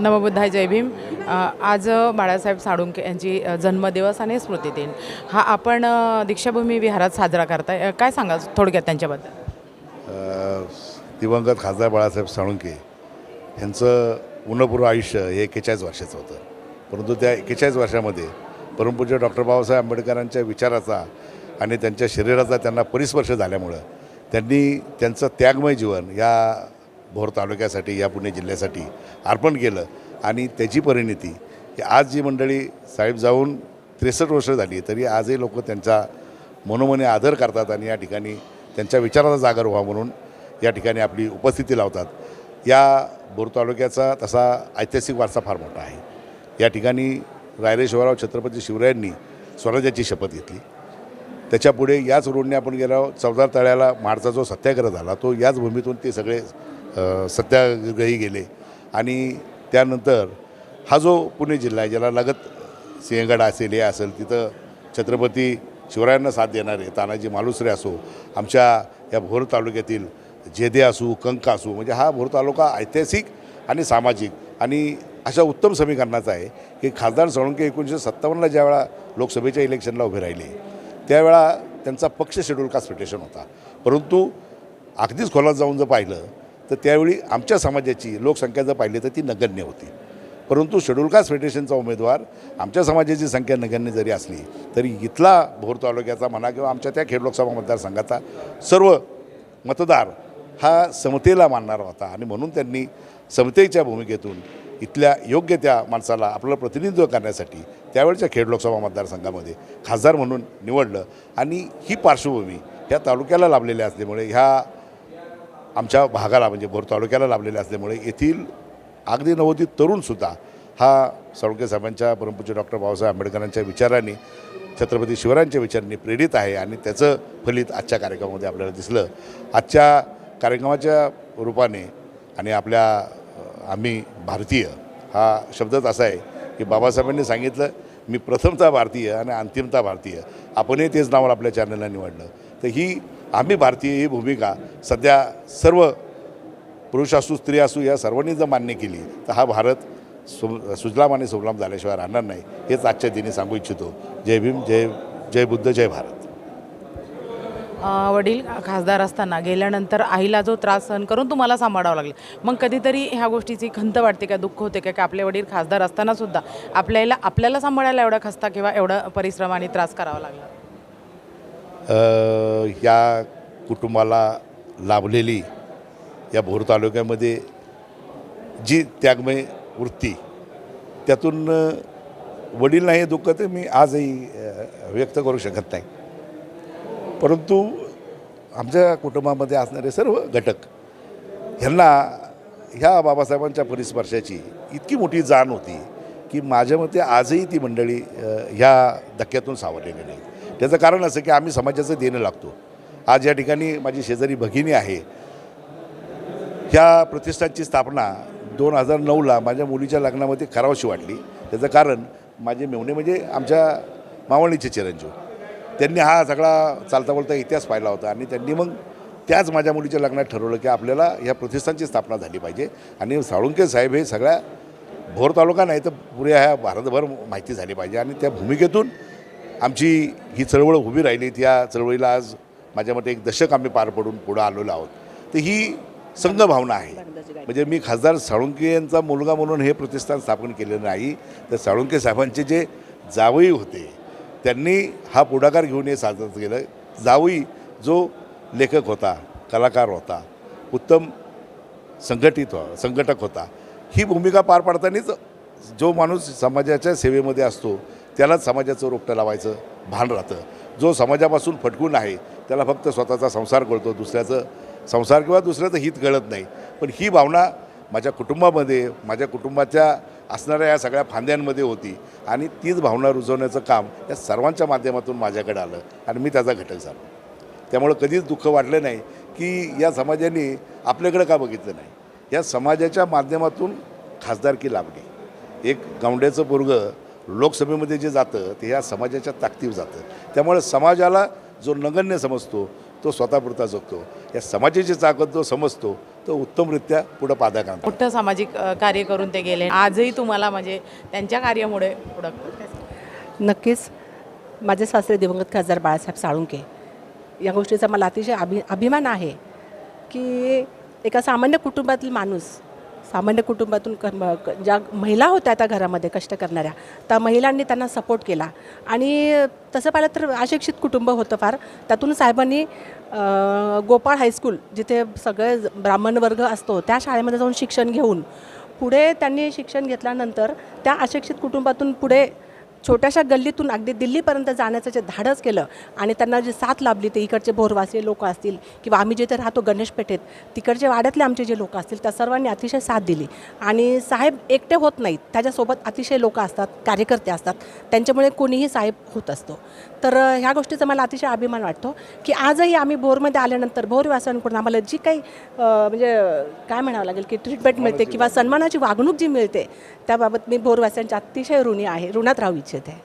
नमबुद्धाय जय भीम. आज बाळासाहेब साळुंके यांची जन्मदिवस आणि स्मृतिदिन हा आपण दीक्षाभूमी विहारात साजरा करताय. काय सांगा थोडक्यात त्यांच्याबद्दल? दिवंगत खासदार बाळासाहेब साळुंके यांचं उन्नपूर्व आयुष्य हे एकेचाळीस वर्षाचं होतं. परंतु त्या एकेचाळीस वर्षामध्ये परमपूज्य डॉक्टर बाबासाहेब आंबेडकरांच्या विचाराचा आणि त्यांच्या शरीराचा त्यांना परिस्पर्श झाल्यामुळं त्यांनी त्यांचं त्यागमय जीवन या भोर तालुक्यासाठी या पुणे जिल्ह्यासाठी अर्पण केलं. आणि त्याची परिणिती की आज जी मंडळी साहेब जाऊन त्रेसष्ट वर्ष झाली तरी आजही लोक त्यांचा मनोमने आदर करतात आणि या ठिकाणी त्यांच्या विचाराचा जागर व्हा म्हणून या ठिकाणी आपली उपस्थिती लावतात. या बोर तालुक्याचा तसा ऐतिहासिक वारसा फार मोठा आहे. या ठिकाणी रायरे शिवराव छत्रपती शिवरायांनी स्वराज्याची शपथ घेतली. त्याच्यापुढे याच रोडने आपण गेलो चौदार तळ्याला माडचा जो सत्याग्रह झाला तो याच भूमीतून ते सगळे सत्याग्रही गेले. आणि त्यानंतर हा जो पुणे जिल्हा आहे ज्याला लगत सिंहगड असेल हे असेल तिथं छत्रपती शिवरायांना साथ देणारे तानाजी मालुसरे असो आमच्या या भोर तालुक्यातील जेदे असू कंक असू म्हणजे हा भोर तालुका ऐतिहासिक आणि सामाजिक आणि अशा उत्तम समीकरणाचा आहे की खासदार सोळंके एकोणीसशे सत्तावन्नला ज्यावेळा लोकसभेच्या इलेक्शनला उभे राहिले त्यावेळा त्यांचा पक्ष शेड्यूल कास्ट फेडरेशन होता. परंतु अगदीच खोलात जाऊन जर पाहिलं तर त्यावेळी आमच्या समाजाची लोकसंख्या जर पाहिली तर ती नगण्य होती. परंतु शेड्यूल कास्ट फेडरेशनचा उमेदवार आमच्या समाजाची संख्या नगण्य जरी असली तरी इथला भोर तालुक्याचा म्हणा किंवा आमच्या त्या खेड लोकसभा मतदारसंघाचा सर्व मतदार हा समतेला मानणारा होता आणि म्हणून त्यांनी समतेच्या भूमिकेतून इथल्या योग्य त्या माणसाला आपलं प्रतिनिधित्व करण्यासाठी त्यावेळच्या खेड लोकसभा मतदारसंघामध्ये खासदार म्हणून निवडलं. आणि ही पार्श्वभूमी ह्या तालुक्याला लाभलेल्या असल्यामुळे ह्या आमच्या भागाला म्हणजे भोर तालुक्याला लाभलेल्या असल्यामुळे येथील अगदी नवोदित तरुणसुद्धा हा साळुंके साहेबांच्या परमपूज्य डॉक्टर बाबासाहेब आंबेडकरांच्या विचारांनी छत्रपती शिवरायांच्या विचारांनी प्रेरित आहे आणि त्याचं फलित आजच्या कार्यक्रमामध्ये आपल्याला दिसलं. आजच्या कार्यक्रमाच्या रूपाने आणि आपल्या आम्ही भारतीय हा शब्दच असा आहे की बाबासाहेबांनी सांगितलं मी प्रथमता भारतीय आणि अंतिमता भारतीय. आपणही तेच नावाला आपल्या चॅनलला निवडलं. तर ही आम्ही भारतीय ही भूमिका सध्या सर्व पुरुष असू स्त्री असू या सर्वांनी जर मान्य केली तर हा भारत सु सुजलाम आणि सुफलाम झाल्याशिवाय राहणार नाही हेच आजच्या दिनी सांगू इच्छितो. जय भीम जय जय बुद्ध जय भारत. वडील खासदार असताना गेल्यानंतर आईला जो त्रास सहन करून तुम्हाला सांभाळावं लागलं. मग कधीतरी ह्या गोष्टीची खंत वाटते का दुःख होते का की आपले वडील खासदार असताना सुद्धा आपल्याला आपल्याला सांभाळायला एवढा खस्ता किंवा एवढा परिश्रम आणि त्रास करावा लागला? या कुटुंबाला लाभलेली या भोर तालुक्यामध्ये जी त्यागमय वृत्ती त्यातून वडील नाही हे दुःख ते मी आजही व्यक्त करू शकत नाही. परंतु आमच्या कुटुंबामध्ये असणारे सर्व घटक ह्यांना ह्या बाबासाहेबांच्या परिस्पर्शाची इतकी मोठी जाण होती की माझ्या मते आजही ती मंडळी ह्या धक्क्यातून सावरलेली नाही त्याचं कारण असं की आम्ही समाजाचं देणं लागतो. आज या ठिकाणी माझी शेजारी भगिनी आहे. ह्या प्रतिष्ठानची स्थापना दोन हजार नऊला माझ्या मुलीच्या लग्नामध्ये करावशी वाटली. त्याचं कारण माझे मेवणे म्हणजे आमच्या मावळणीचे चिरंजीव. त्यांनी हा सगळा चालता बोलता इतिहास पाहिला होता आणि त्यांनी मग त्याच माझ्या मुलीच्या लग्नात ठरवलं की आपल्याला ह्या प्रतिष्ठानची स्थापना झाली पाहिजे. आणि साळुंके साहेब हे सगळ्या भोर तालुका नाही तर पुऱ्या ह्या भारतभर माहिती झाली पाहिजे. आणि त्या भूमिकेतून आमची ही चळवळ उभी राहिली त्या चळवळीला आज माझ्या मते एक दशक आम्ही पार पडून पुढं आलेलो आहोत. तर ही संघ भावना आहे. म्हणजे मी खासदार साळुंके यांचा मुलगा म्हणून हे प्रतिष्ठान स्थापन केलेलं नाही तर साळुंके साहेबांचे जे जावई होते त्यांनी हा पुढाकार घेऊन हे साजरं केलं. जावई जो लेखक होता कलाकार होता उत्तम संघटित हो संघटक होता ही भूमिका पार पाडतानाच जो माणूस समाजाच्या सेवेमध्ये असतो त्यालाच समाजाचं रोपटं लावायचं भान राहतं. जो समाजापासून फटकून आहे त्याला फक्त स्वतःचा संसार कळतो दुसऱ्याचं संसार किंवा दुसऱ्याचं हित कळत नाही. पण ही भावना माझ्या कुटुंबामध्ये माझ्या कुटुंबाच्या असणाऱ्या या सगळ्या फांद्यांमध्ये होती आणि तीच भावना रुजवण्याचं काम या सर्वांच्या माध्यमातून माझ्याकडे आलं आणि मी त्याचा घटक झालो. त्यामुळं कधीच दुःख वाटलं नाही की या समाजाने आपल्याकडे का बघितलं नाही? या समाजाच्या माध्यमातून खासदारकी लाभली. एक गावड्याचं पोरगं लोकसभेमध्ये जे जातं ते ह्या समाजाच्या ताकदीवर जातं. त्यामुळे समाजाला जो नगण्य समजतो तो स्वतःपुरता जगतो. या समाजाची ताकद जो समजतो तो उत्तमरित्या पुढं पादाक्रांत करतात. मोठं सामाजिक कार्य करून ते गेले. आजही तुम्हाला म्हणजे त्यांच्या कार्यामुळे पुढं नक्कीच. माझे सासरे दिवंगत खासदार बाळासाहेब साळुंके या गोष्टीचा मला अतिशय अभि अभिमान आहे की एका सामान्य कुटुंबातील माणूस सामान्य कुटुंबातून क ज्या महिला होत्या त्या घरामध्ये कष्ट करणाऱ्या त्या महिलांनी त्यांना सपोर्ट केला. आणि तसं पाहिलं तर अशिक्षित कुटुंब होतं फार. त्यातून साहेबांनी गोपाळ हायस्कूल जिथे सगळे ज- ब्राह्मण वर्ग असतो त्या शाळेमध्ये जाऊन शिक्षण घेऊन पुढे त्यांनी शिक्षण घेतल्यानंतर त्या अशिक्षित कुटुंबातून पुढे छोट्याशा गल्लीतून अगदी दिल्लीपर्यंत जाण्याचं जे धाडस केलं आणि त्यांना जी साथ लाभली ते इकडचे भोरवासी लोक असतील किंवा आम्ही जिथे राहतो गणेशपेठेत तिकडचे वाड्यातले आमचे जे लोक असतील त्या सर्वांनी अतिशय साथ दिली. आणि साहेब एकटे होत नाहीत त्याच्यासोबत अतिशय लोक असतात कार्यकर्ते असतात त्यांच्यामुळे कोणीही साहेब होत असतो. तर ह्या गोष्टीचा मला अतिशय अभिमान वाटतो की आजही आम्ही भोरमध्ये आल्यानंतर भोरवासियांकडून आम्हाला जी काही म्हणजे काय म्हणावं लागेल की ट्रीटमेंट मिळते किंवा सन्मानाची वागणूक जी मिळते त्याबाबत मी भोरवास्यांच्या अतिशय ऋणी आहे ऋणात राहू इच्छिते